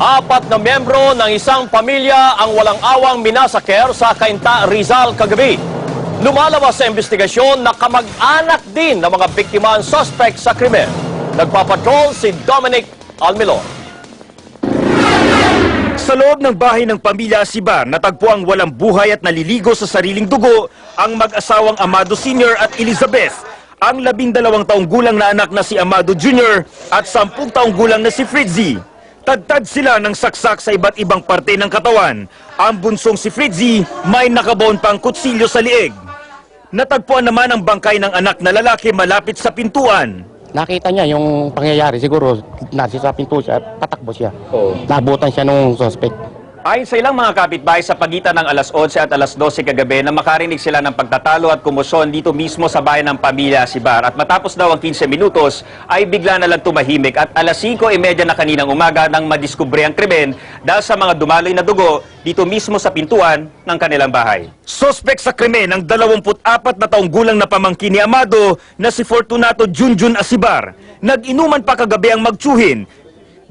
Apat na miyembro ng isang pamilya ang walang awang minasaker sa Kainta, Rizal kagabi. Lumalawas sa investigasyon na kamag-anak din ng mga biktima ang suspect sa krimen. Nagpapatrol si Dominic Almilor. Sa loob ng bahay ng pamilya Sibar, natagpo ang walang buhay at naliligo sa sariling dugo ang mag-asawang Amado Sr. at Elizabeth, ang labindalawang taong gulang na anak na si Amado Jr. at sampung taong gulang na si Fritzy. Tadtad sila ng saksak sa iba't ibang parte ng katawan. Ang bunsong si Fritzy may nakabaon pang kutsilyo sa lieg. Natagpuan naman ang bangkay ng anak na lalaki malapit sa pintuan. Nakita niya yung pangyayari, siguro nasa sa pinto siya, patakbo siya. Nabutan siya nung suspect. Ayon sa ilang mga kapitbahay sa pagitan ng alas 11 at alas 12 kagabi na makarinig sila ng pagtatalo at kumusyon dito mismo sa bayan ng pamilya Sibar. At matapos daw ang 15 minutos ay bigla na lang tumahimik at alas 5.30 na kaninang umaga nang madiskubre ang krimen dahil sa mga dumaloy na dugo dito mismo sa pintuan ng kanilang bahay. Sospek sa krimen ang 24 na taong gulang na pamangkin ni Amado na si Fortunato Junjun Asibar. Nag-inuman pa kagabi ang magtsuhin.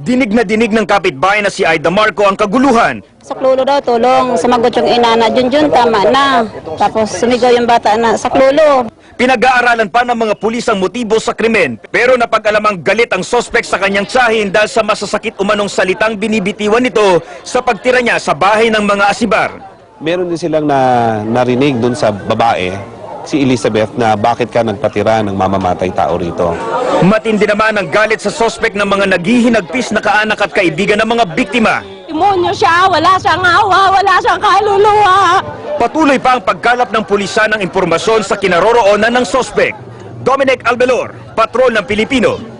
Dinig na dinig ng kapitbahay na si Aida Marco ang kaguluhan. Saklulo daw, tulong. Sumagot yung ina na, Junjun, tama na. Tapos sumigaw yung bata na, saklulo. Pinag-aaralan pa ng mga pulis ang motibo sa krimen pero napag-alamang galit ang sospek sa kanyang tsahin dahil sa masasakit umanong salitang binibitiwan nito sa pagtira niya sa bahay ng mga asibar. meron din silang na, narinig dun sa babae, si Elizabeth, na bakit ka nagpatira ng mamamatay tao rito. Matindi naman ang galit sa sospek ng mga naghihinagpis na kaanak at kaibigan ng mga biktima. Demonyo siya, wala siyang awa, wala siyang kaluluwa. Patuloy pa ang pagkalap ng pulisan ng impormasyon sa kinaroroonan ng sospek. Dominic Albelor, Patrol ng Pilipino,